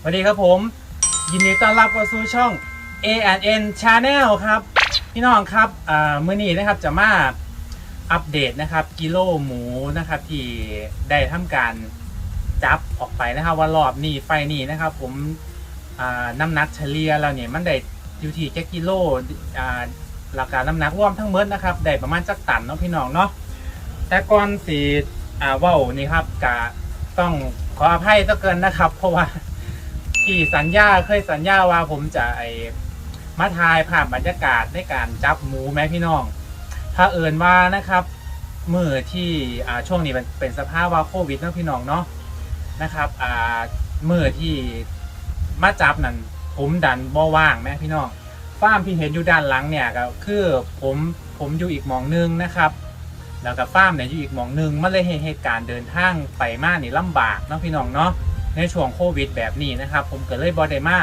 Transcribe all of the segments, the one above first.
สวัสดีครับผม ยินดีต้อนรับเข้าสู่ช่อง A&N Channel ครับ พี่น้องครับอ่ามื้อนี้นะครับจะมาอัปเดตนะครับ กิโลหมูนะครับที่ได้ทำการจับออกไปนะครับว่ารอบนี้ไฟนี้นะครับ ผมน้ำหนักเฉลี่ยแล้วเนี่ยมันได้อยู่ที่แค่กิโลอ่าหลักการน้ำหนักรวมทั้งหมดนะครับได้ประมาณจักตันเนาะพี่น้องเนาะแต่ก่อนสีอ่าเว้านี่ครับกะต้องขออภัยตะเกินนะครับ เพราะว่า ที่สัญญาเคยสัญญาว่าผมจะไอมาทายผ่านบรรยากาศในการจับหมูแม่พี่น้อง ถ้าเอินว่านะครับมือที่ช่วงนี้เป็นเป็นสภาพว่าโควิดเนาะพี่น้องเนาะนะครับมือที่มาจับนั่นผมดันบ่ว่างแม่พี่น้องฟาร์มที่เห็นอยู่ด้านหลังเนี่ยก็คือผมผมอยู่อีกมองนึงนะครับแล้วก็ฟาร์มเนี่ยอยู่อีกมองนึงมันเลยเหตุการณ์เดินทางไปมากนี่ลำบากเนาะพี่น้องเนาะ ในช่วงโควิดแบบนี้นะครับ ผมก็เลยบอดได้มา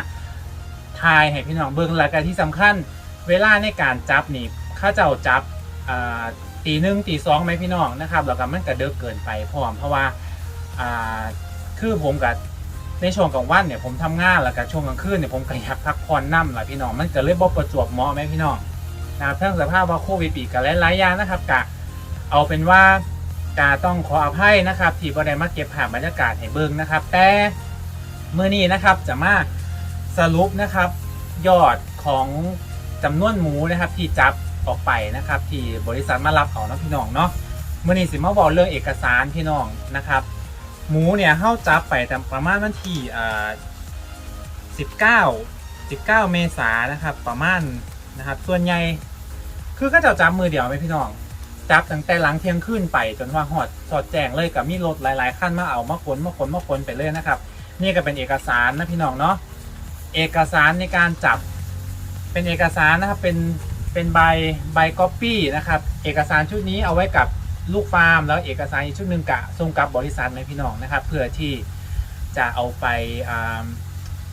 ทายให้พี่น้องเบิ่งแล้วก็ที่สำคัญเวลาในการจับนี่ข้าเจ้าจับตีหนึ่งตีสองไหมพี่น้องนะครับแล้วก็มันก็เดิกเกินไปพร้อมเพราะว่าคือผมกับในช่วงกลางวันเนี่ยผมทำงานแล้วก็ช่วงกลางคืนเนี่ยผมก็อยากพักผ่อนน้ำแหละพี่น้องมันก็เลยบ่ประจวบเหมาะไหมพี่น้องนะครับเรื่องสภาพว่าโควิดปีกกันหลายๆอย่างนะครับกะเอาเป็นว่า กาต้องขออภัยนะครับ ที่บ่ได้มาเก็บภาพบรรยากาศให้เบิ่งนะครับ แต่เมื่อนี้นะครับจะมาสรุปนะครับ ยอดของจำนวนหมูนะครับที่จับออกไปนะครับ ที่บริษัทมารับเอาเนาะพี่น้องเนาะเมื่อนี้สิมาบอกเรื่องเอกสารพี่น้องนะครับ หมูเนี่ยเข้าจับไปแต่ประมาณวันที่อ่า19 19เมษานนะครับ ประมาณนะครับ ส่วนใหญ่คือก็จะจับมือเดียวไหมพี่น้อง จับตั้งแต่หลังเที่ยงคืนไปจนว่าหอดสอดแจ้งเลยกับมีรถหลาย ๆขั้นมาเอามาขนมาขนมาขนไปเลยนะครับ นี่ก็เป็นเอกสารนะพี่น้องเนาะเอกสารในการจับเป็นเอกสารนะครับเป็นเป็นใบใบก๊อปปี้นะครับเอกสารชุดนี้เอาไว้กับลูกฟาร์ม แล้วเอกสารอีกชุดหนึ่งกะส่งกับบริษัทไหมพี่น้องนะครับ เพื่อที่จะเอาไป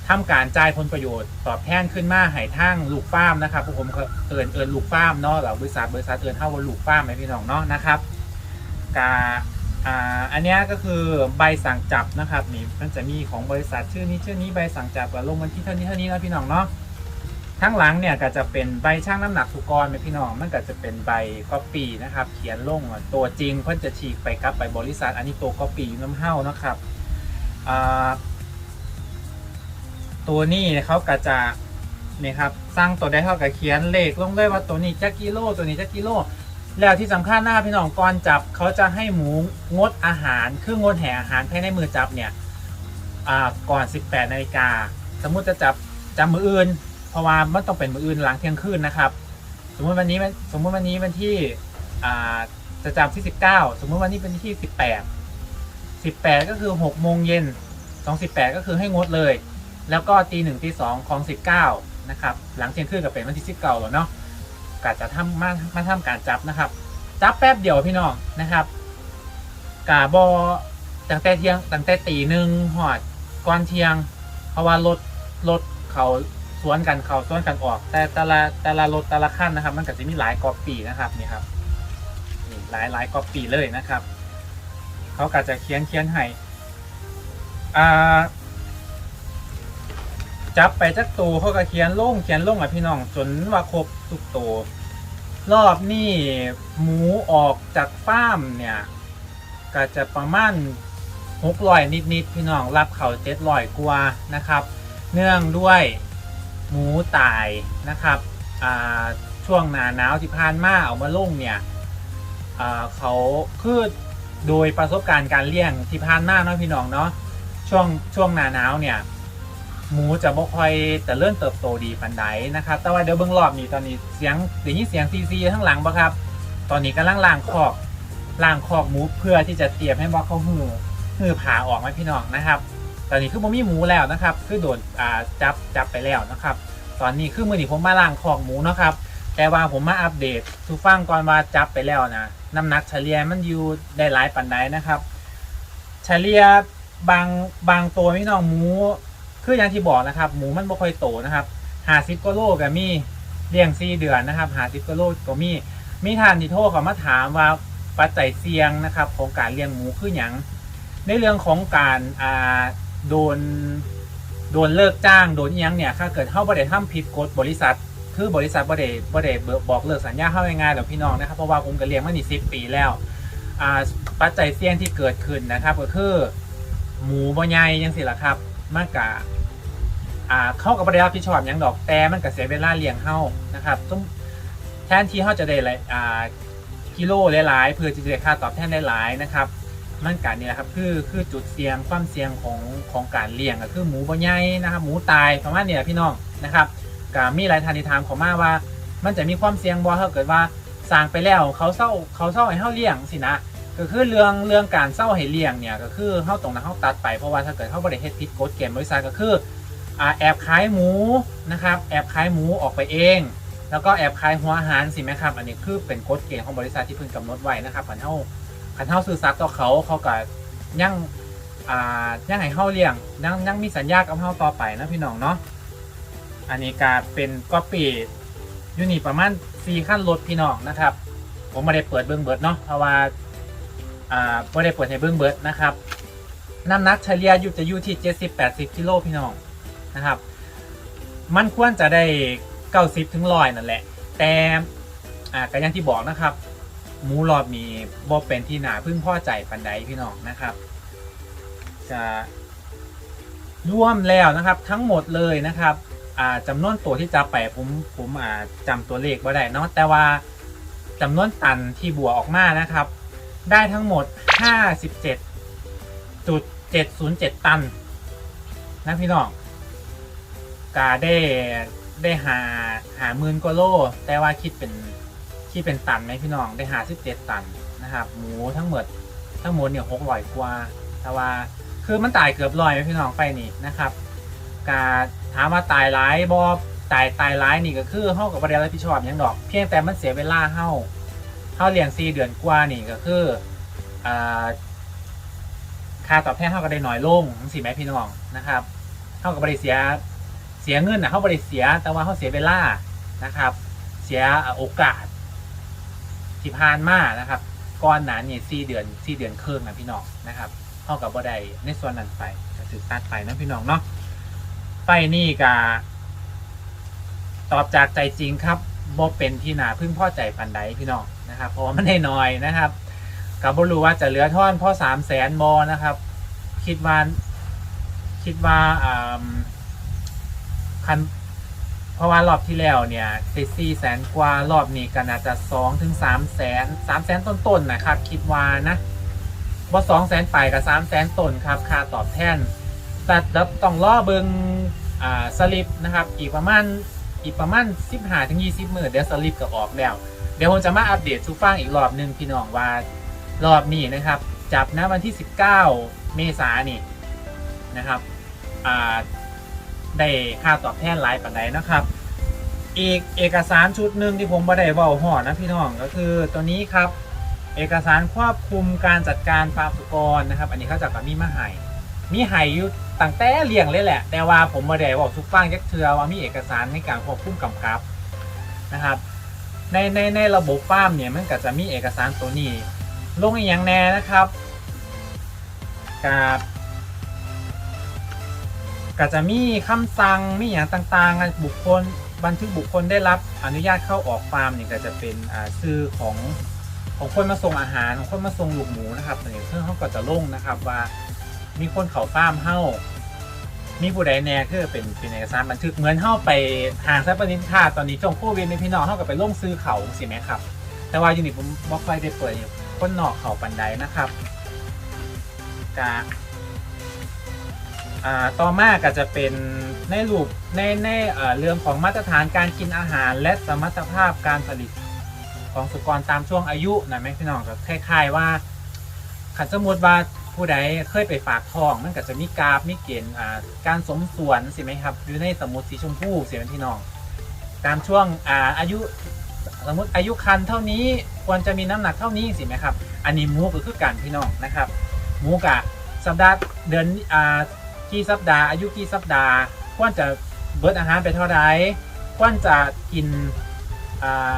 อ่าทำการจ่ายผลประโยชน์ตอบแทนขึ้นมาให้ทางลูกฟาร์มนะครับพวกผมเอินเอินลูกฟาร์มเนาะหรือบริษัทบริษัทเอินเท่าว่าลูกฟาร์มไหมพี่น้องเนาะนะครับกาอันนี้ก็คือใบสั่งจับนะครับนี่มันจะมีของบริษัทชื่อนี้ชื่อนี้ใบสั่งจับกับลงวันที่เท่านี้เท่านี้นะพี่น้องเนาะทั้งหลังเนี่ยก็จะเป็นใบช่างน้ำหนักสุกรไหมพี่น้องมันก็จะเป็นใบก๊อปปี้นะครับ เขียนลงว่าตัวจริงเพิ่นจะฉีกไปกับใบบริษัท อันนี้ตัวก๊อปปี้น้ำเห้านะครับอ่า ตัวนี้เขาก็จะนี่ครับสร้างตัวได้เท่ากับเขียนเลขลงด้วยว่าตัวนี้จะกิโลตัวนี้จะกิโล แล้วที่สำคัญนะครับพี่น้องก่อนจับเขาจะให้หมูงดอาหารคืองดแห่อาหารภายในมือจับเนี่ยอ่าก่อน 18นาฬิกาสมมุติจะจับจับมืออื่น เพราะว่ามันต้องเป็นมืออื่นหลังเที่ยงคืนนะครับ สมมติวันนี้สมมติวันนี้วันที่จะจับที่ 19 สมมติวันนี้เป็นที่ 18 18 ก็คือ6โมงเย็น218 ก็คือให้งดเลย แล้วก็ตีหนึ่งตีสองของสิบเก้านะครับหลังเที่ยงคืนก็เป็นวันที่สิบเก้าแล้วเนาะกาจะทำมามาทำการจับนะครับ จับแป๊บเดียวพี่น้องนะครับกาบอตั้งแต่เที่ยงตั้งแต่ตีหนึ่งหอดก่อนเที่ยง เพราะว่ารถรถเขาสวนกันเขาสวนกันออก แต่แต่ละแต่ละรถแต่ละขั้นนะครับ มันก็จะมีหลายกอปีนะครับนี่ครับนี่หลายหลายกอปีเลยนะครับ เขาก็จะเขียนเขียนให้อ่า จับไปจักตัวเขาก็เขียนลงเขียนลงอะพี่น้องจนว่าครบทุกตัวรอบนี้หมูออกจากฟาร์มเนี่ย ก็จะประมาณหกร้อยนิดๆพี่น้องรับเขาเจ็ดร้อยกว่านะครับ เนื่องด้วยหมูตายนะครับอ่าช่วงหนาหนาวที่ผ่านมาเอามาลงเนี่ยอ่าเขาคือโดยประสบการณ์การเลี้ยงที่ผ่านมาเนาะพี่น้องเนาะช่วงช่วงหนาหนาวเนี่ย หมูจะบ่ค่อยแต่เริ่มเติบโตดีปันใดนะครับ แต่ว่าเดี๋ยวเบื้องรอบนี้ตอนนี้เสียงเดี๋ยวนี้เสียงซีซีข้างหลังปะครับ ตอนนี้กำลังล่างคอกล่างคอกหมูเพื่อที่จะเตรียมให้บอกเขาหือหือผ่าออกไหมพี่น้องนะครับ ตอนนี้คือผมมีหมูแล้วนะครับ คือโดนอ่าจับจับไปแล้วนะครับ ตอนนี้คือมือนี้ผมมาล่างคอกหมูนะครับ แต่ว่าผมมาอัปเดตทุกฟังก่อนว่าจับไปแล้วนะน้ำหนักเฉลี่ยมันอยู่ได้หลายปันใดนะครับ เฉลี่ยบางบางตัวพี่น้องหมู คืออย่างที่บอกนะครับ หมูมันบ่ค่อยโตนะครับหาซิปก็โลก็มีเลี้ยงซีเดือนนะครับหาซิปก็โลก็มีมีทานที่โทรเขามาถามว่าปัจจัยเสี่ยงนะครับ ของการเลี้ยงหมูคืออย่างในเรื่องของการอ่าโดนโดนเลิกจ้างโดนยังเนี่ยถ้าเกิดเฮาบ่ได้ทำผิดกฎบริษัท คือบริษัทบ่ได้บ่ได้บอกเลิกสัญญาเฮาง่ายๆดอกพี่น้องนะครับเพราะว่าผมก็เลี้ยงมานี่10ปีแล้วปัจจัยเสี่ยงที่เกิดขึ้นนะครับ ก็คือ หมูบ่ใหญ่จังซี่ล่ะครับ มันก็อ่าเข้าก็บ่ได้รับผิดชอบหยังดอกแต่มันก็เสียเวลาเลี้ยงเฮานะครับซุมแทนที่เฮาจะได้หลายอ่ากิโลหลายๆเพื่อจะได้ค่าตอบแทนหลายๆนะครับ มันการนี่แหละครับคือคือจุดเสี่ยงความเสี่ยงของของการเลี้ยงก็คือหมูบ่ใหญ่นะครับหมูตายประมาณนี้แหละพี่น้องนะครับก็มีหลายทานที่ถามเขามาว่า มันจะมีความเสี่ยงบ่ถ้าเกิดว่าสร้างไปแล้วเขาเศร้าเขาเศร้าให้เฮาเลี้ยงสินะ ก็คือเรื่องเรื่องการเศร้าให้เลี้ยงเนี่ยก็คือเฮาตรงนั้นเฮาตัดไปเพราะว่าถ้าเกิดเฮาบ่ได้เฮ็ดผิดกฎเกณฑ์บริษัทก็คืออ่าแอบขายหมูนะครับแอบขายหมูออกไปเอง แล้วก็แอบขายหัวอาหารสิไหมครับอันนี้คือเป็นกฎเกณฑ์ของบริษัทที่เพิ่งกำหนดไว้นะครับขันเฮาขันเฮาซื้อซักต่อเขาเขาก็ยังอ่ายังให้เฮาเลี้ยงยังยังมีสัญญากับเฮาต่อไปนะพี่น้องเนาะอันนี้ก็เป็นก๊อปปี้ยูนี่ประมาณ4ขั้นรถพี่น้องนะครับ ผมไม่ได้เปิดเบิ้งเบิดเนาะเพราะว่า อ่าไม่ได้เปิดให้เบิ้งเบิดนะครับน้ำหนักเฉลี่ยอยู่จะอยู่ที่70-80กิโลพี่น้องนะครับ มันควรจะได้ 90ถึงร้อยนั่นแหละ แต่อ่าก็อย่างที่บอกนะครับหมูรอบมีบ่เป็นที่หนาพึ่งพ่อใจปันใดพี่น้องนะครับจะรวมแล้วนะครับทั้งหมดเลยนะครับอ่าจำนวนตัวที่จะไปผมผมอ่าจำตัวเลขบ่ได้เนาะแต่ว่าจำนวนตันที่บวกออกมานะครับ ได้ทั้งหมด 57.707 ตัน นะพี่น้องกาได้ได้หาหาหมื่นกว่าโล แต่ว่าคิดเป็นคิดเป็นตันไหมพี่น้องได้หา17ตันนะครับ หมูทั้งหมดทั้งหมดเนี่ยหกร้อยกว่า แต่ว่าคือมันตายเกือบร้อยไหมพี่น้องไปนี่นะครับ กาถามว่าตายร้ายบอตายตายร้ายนี่ก็คือเฮากับประเด็นรับผิดชอบหยังดอก เพียงแต่มันเสียเวลาเฮา เฮาเลี้ยง4เดือนกว่านี่ก็คืออ่าค่าตอบแทนเท่ากับได้น้อยลงสิแม่พี่น้องนะครับเท่ากับบริเสียเสียเงินนะเขาบริเสียแต่ว่าเขาเสียเวลานะครับ เสียโอกาสที่ผ่านมานะครับก้อนหนาเนี่ยสี่เดือนสี่เดือนครึ่งนะพี่น้องนะครับเท่ากับบ่ได้ในส่วนนั้นไปก็ถือตัดไปนะพี่น้องเนาะไปนี่กาตอบจากใจจริงครับบ่เป็นที่นาพึ่งพ่อใจปันใดพี่น้อง นะครับเพราะว่ามันได้น้อยนะครับกับบรู้ว่าจะเหลือท่อนพ่อสามแสนบอนะครับ คิดว่าคิดว่าคันเพราะว่ารอบที่แล้วเนี่ยติดสี่แสนกว่ารอบนี้ก็น่าจะสองถึงสามแสนสามแสนต้นๆนะครับ คิดว่านะว่าสองแสนไปกับสามแสนต้นครับค่าตอบแทนแต่ต้องรอเบิงสลิปนะครับ อีกประมาณอีกประมาณสิบห้าถึงยี่สิบหมื่นเดี๋ยวสลิปก็ออกแล้ว ดี๋ยวผมจะมาอัปเดตซูฟังอีกรอบหนึ่งพี่น้องว่ารอบนี้นะครับ จับนะวันที่ 19 เมษายนนี่นะครับได้ค่าตอบแทนหลายปันใดนะครับอีกเอกสารชุดหนึ่งที่ผมบ่ได้เว้าหอนะพี่น้องก็คือตัวนี้ครับ เอกสารควบคุมการจัดการฟาร์มสุกรนะครับ อันนี้เขาจากกับมีมาไห่มีไห่อยู่ตั้งแต่เลี้ยงเลยแหละ แต่ว่าผมบ่ได้บอกทุกฟังยักเทือว่ามีเอกสารในการควบคุมกำกับนะครับ ในในในระบบฟาร์มเนี่ยมันก็จะมีเอกสารตัวนี้ลงอย่างแน่นะครับกับก็จะมีคำสั่งมีอย่างต่างๆบุคคลบันทึกบุคคลได้รับอนุญาตเข้าออกฟาร์มเนี่ยก็จะเป็นอ่าชื่อของของคนมาส่งอาหารของคนมาส่งลูกหมูนะครับเนี่ยซึ่งเขาก็จะลงนะครับว่ามีคนเขาฟาร์มเฮ้า มีผู้ใดแน่คือเป็นเป็นเอกสารบันทึกเหมือนเฮ้าไปห่างสักปนินค่าตอนนี้จงโควิดในพี่น้องเฮ้ากับไปลงซื้อเขาสิไหมครับ แต่ว่ายูนิตผมบอกไฟได้เปิดอยู่คนนอกเขาปันไดนะครับกะอ่าต่อมาก็จะเป็นในรูปในในเอ่อเรื่องของมาตรฐานการกินอาหาร และสมรรถภาพการผลิตของสุกรตามช่วงอายุนะแม่พี่น้องก็คล้ายๆว่าขันสมมติว่า ผู้ใดเคยไปฝากทองมันก็จะมีกราฟมีเกณฑ์อ่าการสมส่วนสิไหมครับอยู่ในสมุดสีชมพูเสียพี่น้อง ตามช่วงอ่าอายุสมมติอายุคันเท่านี้ควรจะมีน้ำหนักเท่านี้สิไหมครับ อันนี้มูก็คือการพี่น้องนะครับมูกะสัปดาห์เดือนอ่ากี่สัปดาห์อายุกี่สัปดาห์ควรจะเบิดอาหารไปเท่าไรควรจะกินอ่า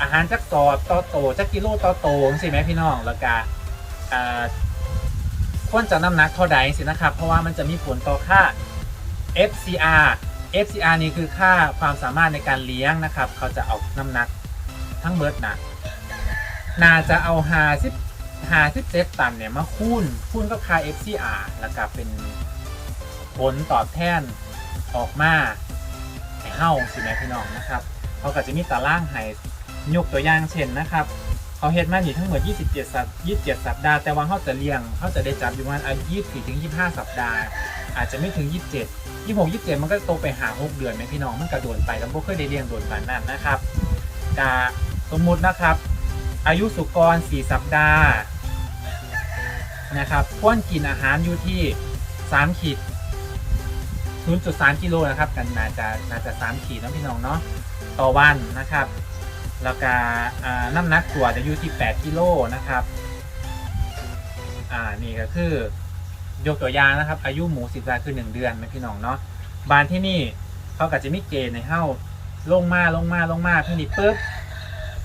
อาหารจักสอต่อโตจักกิโลต่อโตสิไหมพี่น้องแล้วก็อ่า ควรจะน้ำหนักเท่าใดสินะครับ เพราะว่ามันจะมีผลต่อค่า FCR FCR นี่คือค่าความสามารถในการเลี้ยงนะครับ เขาจะเอาน้ำหนักทั้งเบิดนะน่าจะเอาหาสิบหาสิบเจ็ดตันเนี่ยมาคูณคูณกับค่า FCR แล้วก็เป็นผลตอบแทนออกมาให้เฮ้าสิแม่พี่น้องนะครับเขาก็จะมีตารางให้ยกตัวอย่างเช่นนะครับ เขาเฮ็ดมานี่ทั้งหมด 27 สัป27 สัปดาห์ แต่ว่าเขาจะเลี้ยงเขาจะได้จับอยู่ประมาณอายุ24ถึง25 สัปดาห์ อาจจะไม่ถึง 27 26 27 มันก็โตไปหา 6 เดือนไหมพี่น้อง มันกระโดดไปแล้วพวกเคยได้เลี้ยงโดนปานนั้นนะครับกาสมมุตินะครับ อายุสุกร 4 สัปดาห์นะครับควรกินอาหารอยู่ที่ 3 ขีด 0.3 กิโลนะครับ กันน่าจะน่าจะ 3 ขีดนะพี่น้องเนาะ ต่อวันนะครับ แล้วก็อ่าน้ำหนักตัวจะอยู่ที่ 8 กิโลนะครับอ่านี่ก็คือยกตัวอย่างนะครับ อายุหมูสิบวันคือ 1 เดือนนะพี่น้องเนาะบานที่นี่เขาก็จะมีเกณฑ์ในเฮ้าลงมาลงมาลงมาที่นี่ปุ๊บ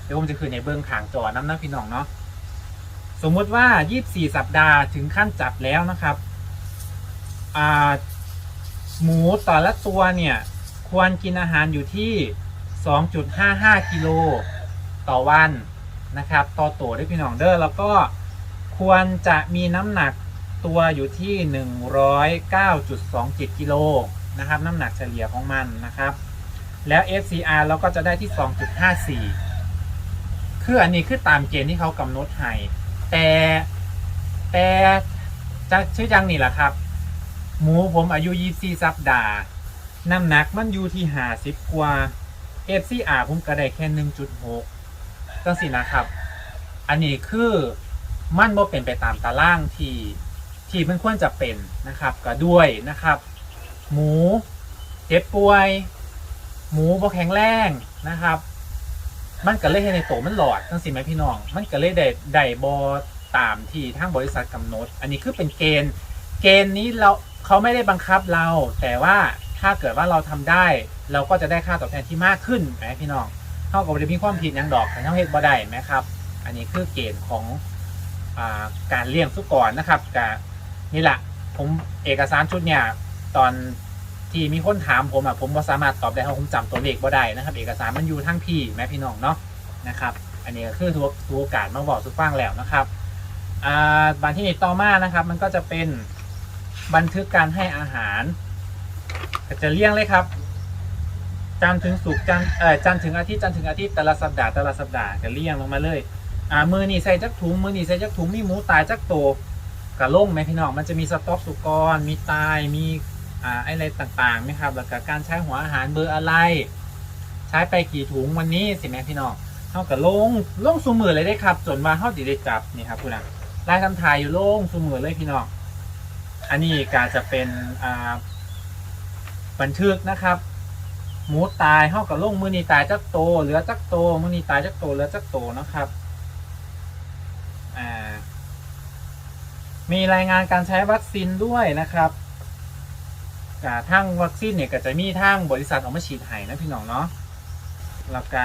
เดี๋ยวผมจะคืนในเบื้องขางจอน้ำนะพี่น้องเนาะสมมุติว่า 24 สัปดาห์ถึงขั้นจับแล้วนะครับอ่าหมูแต่ละตัวเนี่ย ควรกินอาหารอยู่ที่ 2.55 กิโลต่อวันนะครับ ต่อตัวด้วยพี่น้องเด้อแล้วก็ควรจะมีน้ำหนักตัวอยู่ที่ 109.27 กิโลนะครับ น้ำหนักเฉลี่ยของมันนะครับ แล้ว FCR เราก็จะได้ที่ 2.54 คืออันนี้คือตามเกณฑ์ที่เขากำหนดให้แต่แต่จะชื่อจังนี่แหละครับ หมูผมอายุ 24 สัปดาห์ น้ำหนักมันอยู่ที่ 50 กว่า FCR ผมก็ได้แค่1.6จังสินะครับ อันนี้คือมันบ่เป็นไปตามตารางที่ที่มันควรจะเป็นนะครับ ก็ด้วยนะครับ หมูเจ็บป่วย หมูบ่แข็งแรงนะครับ มันก็เลยให้ในโตมันหลอดทั้งสิไหมพี่น้อง มันก็เลยได้ได้บอตามที่ทางบริษัทกำหนด อันนี้คือเป็นเกณฑ์ เกณฑ์นี้เราเขาไม่ได้บังคับเราแต่ว่า ถ้าเกิดว่าเราทำได้ เราก็จะได้ค่าตอบแทนที่มากขึ้นไหมพี่น้องเท่ากับจะมีความผิดยังดอกแต่เท่าเฮ็ดบ่ได้ไหมครับ อันนี้คือเกณฑ์ของอการเลี้ยงสุกรนะครับกับนี่แหละผมเอกสารชุดเนี่ยตอนที่มีคนถามผมอะผมบ่สามารถตอบได้เพราะผมจำตัวเลขบ่ได้นะครับ เอกสารมันอยู่ทั้งพี่แม่พี่น้องเนาะนะครับ อันนี้ก็คือทัวทัวโอกาสมาบอกสุฟังแล้วนะครับอ่าบันที่นี่ต่อมานะครับ มันก็จะเป็นบันทึกการให้อาหาร ก็จะเลี่ยงเลยครับ จันถึงศุกจันเอ่อจันถึงอาทิตย์จันถึงอาทิตย์แต่ละสัปดาห์แต่ละสัปดาห์จะเลี่ยงลงมาเลย อ่ามือนี่ใส่จักถุงมือนี่ใส่จักถุงมีหมูตายจักโตวกะล่งไหมพี่น้องมันจะมีสต็อกสุกรมีตายมีอ่าอะไรต่างๆไหมครับแล้วก็การใช้หัวอาหารเบอร์อะไร ใช้ไปกี่ถุงวันนี้สิแม่พี่น้องเท่ากับลงลงสูมือเลยได้ครับ จนว่าเท่าติได้จับนี่ครับคุณอะลายคำถ่ายอยู่ลงสูมือเลยพี่น้องอันนี้การจะเป็นอ่า บันทึกนะครับ หมูตายเท่ากับลงมือนีตายจักโต เหลือจักโตมือนีตายจักโตเหลือจักโตนะครับอ่ามีรายงานการใช้วัคซีนด้วยนะครับทางวัคซีนเนี่ยก็จะมีทางบริษัทออกมาฉีดให้นะพี่น้องเนาะแล้วก็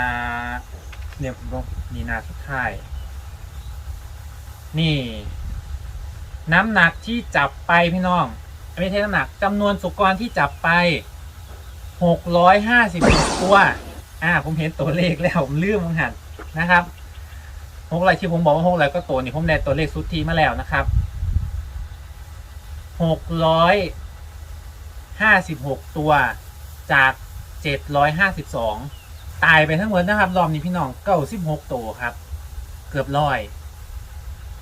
เนี่ยผมบอกนี่นาสุดท้ายนี่ น้ำหนักที่จับไปพี่น้อง ไม่ใช่น้ำหนักจำนวนสุกรที่จับไปหกร้อยห้าสิบตัว อ่า ผมเห็นตัวเลขแล้วผมลืมมึงหันนะครับหกไรที่ผมบอกว่าหกไรก็ตัวนี่ผมได้ตัวเลขสุดทีมาแล้วนะครับหกร้อยห้าสิบหกตัวจากเจ็ดร้อยห้าสิบสองตายไปทั้งหมดนะครับ รอบนี้พี่น้องเก้าสิบหกตัวครับ เกือบร้อย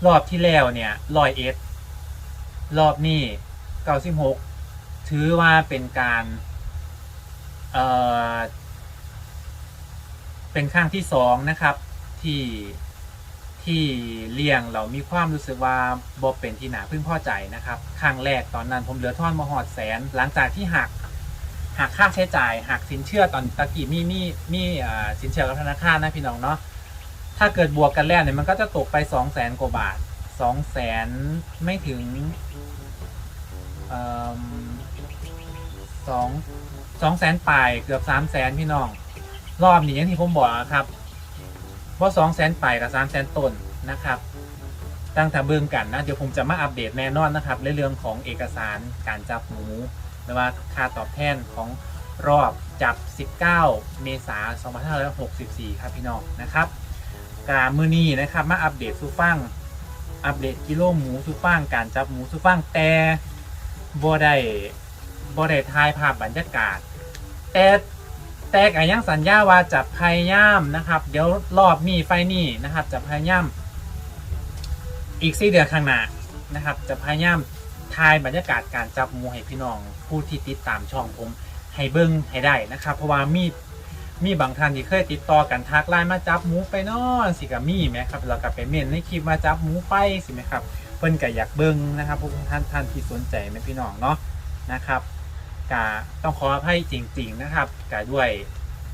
รอบที่แล้วเนี่ยร้อยเอ็ดรอบนี้ เก้าสิบหกถือว่าเป็นการเอ่อเป็นครั้งที่สองนะครับที่ที่เลี้ยงเรามีความรู้สึกว่าบอเป็นที่หนาพึ่งพอใจนะครับครั้งแรกตอนนั้นผมเหลือท่อนมาหอดแสน หลังจากที่หักหักค่าใช้จ่ายหักสินเชื่อตอนตะกี้มีมีมีอ่าสินเชื่อกับธนาคารนะพี่น้องเนาะถ้าเกิดบวกกันแล้วเนี่ยมันก็จะตกไปสองแสนกว่าบาทสองแสนไม่ถึง เอ่อสองสองแสนปลายเกือบสามแสนพี่น้อง รอบนี้อย่างที่ผมบอกนะครับเพราะสองแสนปลายกับสามแสนต้นนะครับ ตั้งแต่เบิ่งกันนะ เดี๋ยวผมจะมาอัปเดตแน่นอนนะครับในเรื่องของเอกสารการจับหมูหรือว่าค่าตอบแทนของรอบจับ 19 เมษายน2564 ครับพี่น้องนะครับกามือนี้นะครับ มาอัปเดตซูฟังอัปเดตกิโลหมูซูฟังการจับหมูซูฟังแต่ บ่ได้บ่ได้ถ่ายภาพบรรยากาศ แต่แต่ก็ยังสัญญาว่าจะพยายามนะครับ เดี๋ยวรอบนี้ไฟนี้นะครับ จะพยายามอีกสี่เดือนข้างหน้านะครับ จะพยายามถ่ายบรรยากาศการจับหมูให้พี่น้องผู้ที่ติดตามช่องผมให้เบิ้งให้ได้นะครับ เพราะว่ามีมีบางท่านที่เคยติดต่อกันทักไลน์มาจับหมูไปนอนสิกับมีไหมครับเรากลับไปเมนในคลิปมาจับหมูไปสิไหมครับ พิ่นก็อยากเบิ้งนะครับพวกท่านท่านที่สนใจไหมพี่น้องเนาะนะครับกาต้องขออภัยจริง ๆนะครับกาด้วย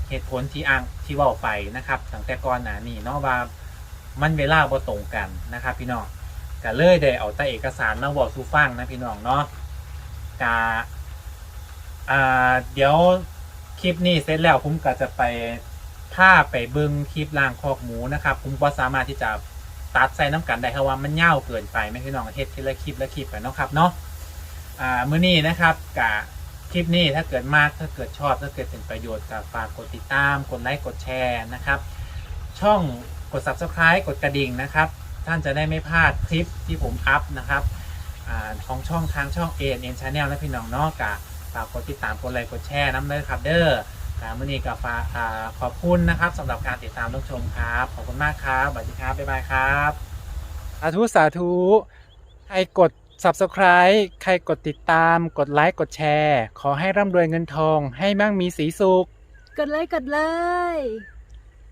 เหตุผลที่อ้างที่ว่าไปนะครับตั้งแต่ก่อนหน้านี้เนาะว่ามันเวลาบ่ตรงกันนะครับ พี่น้องก็เลยได้เอาแต่เอกสารมาบอกสู่ฟังนะพี่น้องเนาะกาอ่าเดี๋ยวคลิปนี้เสร็จแล้วผมก็จะไปถ้าไปเบิ้งคลิปล่างคอกหมูนะครับผมก็สามารถที่จะ ตัดใส่น้ำกันได้เพราะว่ามันเง่าเกินไปไม่พี่น้องเฮ็ดทีละคลิปละคลิปไปเนาะครับเนาะอ่ามื้อนี้นะครับกะคลิปนี้ถ้าเกิดมากถ้าเกิดชอบถ้าเกิดเป็นประโยชน์ก็ฝากกดติดตาม กดไลค์กดแชร์นะครับ ช่องกด subscribe กดกระดิ่งนะครับ ท่านจะได้ไม่พลาดคลิปที่ผมอัพนะครับอาของช่องทางช่อง a n n Channel และพี่น้องเนอกกะฝากกดติดตามกดไลค์กดแชร์น้ำเด้อครับเด้อ อ่ามื่อนี้กับฝากอ่าขอบคุณนะครับสำหรับการติดตามรับชมครับ ขอบคุณมากครับสวัสดีครับบ๊ายบายครับสาธุสาธุใครกด subscribe ใครกดติดตาม กดไลค์กดแชร์ ขอให้ร่ำรวยเงินทอง ให้มั่งมีสีสุข กดเลยกดเลย